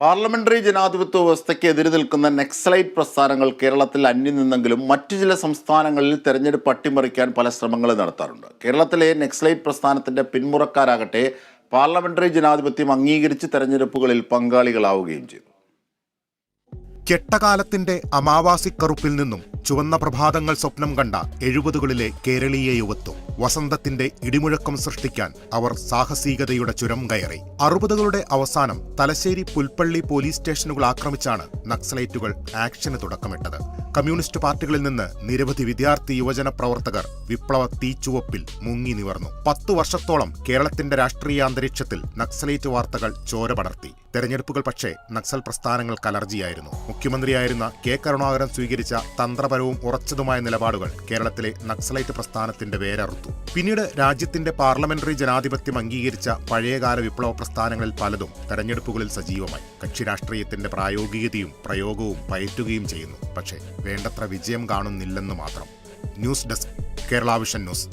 Parliamentary ജനാധിപത്യ വ്യവസ്ഥയ്ക്ക് എതിര് നിൽക്കുന്ന നെക്സലൈറ്റ് പ്രസ്ഥാനങ്ങൾ കേരളത്തിൽ അന്യം നിന്നെങ്കിലും മറ്റു ചില സംസ്ഥാനങ്ങളിൽ തെരഞ്ഞെടുപ്പ് അട്ടിമറിക്കാൻ പല ശ്രമങ്ങളും നടത്താറുണ്ട്. കേരളത്തിലെ നെക്സലൈറ്റ് പ്രസ്ഥാനത്തിന്റെ പിന്മുറക്കാരാകട്ടെ പാർലമെന്ററി ജനാധിപത്യം അംഗീകരിച്ച് തെരഞ്ഞെടുപ്പുകളിൽ പങ്കാളികളാവുകയും ചെയ്തു. കെട്ടകാലത്തിന്റെ അമാവാസിക്കറുപ്പിൽ നിന്നും ചുവന്ന പ്രഭാതങ്ങൾ സ്വപ്നം കണ്ട എഴുപതുകളിലെ കേരളീയ യുവത്വം വസന്തത്തിന്റെ ഇടിമുഴക്കം സൃഷ്ടിക്കാൻ അവർ സാഹസികതയുടെ ചുരം കയറി. അറുപതുകളുടെ അവസാനം തലശ്ശേരി പുൽപ്പള്ളി പോലീസ് സ്റ്റേഷനുകൾ ആക്രമിച്ചാണ് നക്സലൈറ്റുകൾ ആക്ഷന് തുടക്കമിട്ടത്. കമ്മ്യൂണിസ്റ്റ് പാർട്ടികളിൽ നിന്ന് നിരവധി വിദ്യാർത്ഥി യുവജന പ്രവർത്തകർ വിപ്ലവ തീച്ചുവപ്പിൽ മുങ്ങി നിവർന്നു. പത്തു വർഷത്തോളം കേരളത്തിന്റെ രാഷ്ട്രീയ അന്തരീക്ഷത്തിൽ നക്സലേറ്റ് വാർത്തകൾ ചോര പടർത്തി. തെരഞ്ഞെടുപ്പുകൾ പക്ഷേ നക്സൽ പ്രസ്ഥാനങ്ങൾക്ക് അലർജിയായിരുന്നു. മുഖ്യമന്ത്രിയായിരുന്ന കെ കരുണാകരൻ സ്വീകരിച്ച തന്ത്രപരവും ഉറച്ചതുമായ നിലപാടുകൾ കേരളത്തിലെ നക്സലൈറ്റ് പ്രസ്ഥാനത്തിന്റെ വേരറുത്തു. പിന്നീട് രാജ്യത്തിന്റെ പാർലമെന്ററി ജനാധിപത്യം അംഗീകരിച്ച പഴയകാല വിപ്ലവ പ്രസ്ഥാനങ്ങളിൽ പലതും തെരഞ്ഞെടുപ്പുകളിൽ സജീവമായി. കക്ഷി രാഷ്ട്രീയത്തിന്റെ പ്രായോഗികതയും പ്രയോഗവും പയറ്റുകയും ചെയ്യുന്നു. പക്ഷേ വേണ്ടത്ര വിജയം കാണുന്നില്ലെന്ന് മാത്രം. News desk Keralavision news.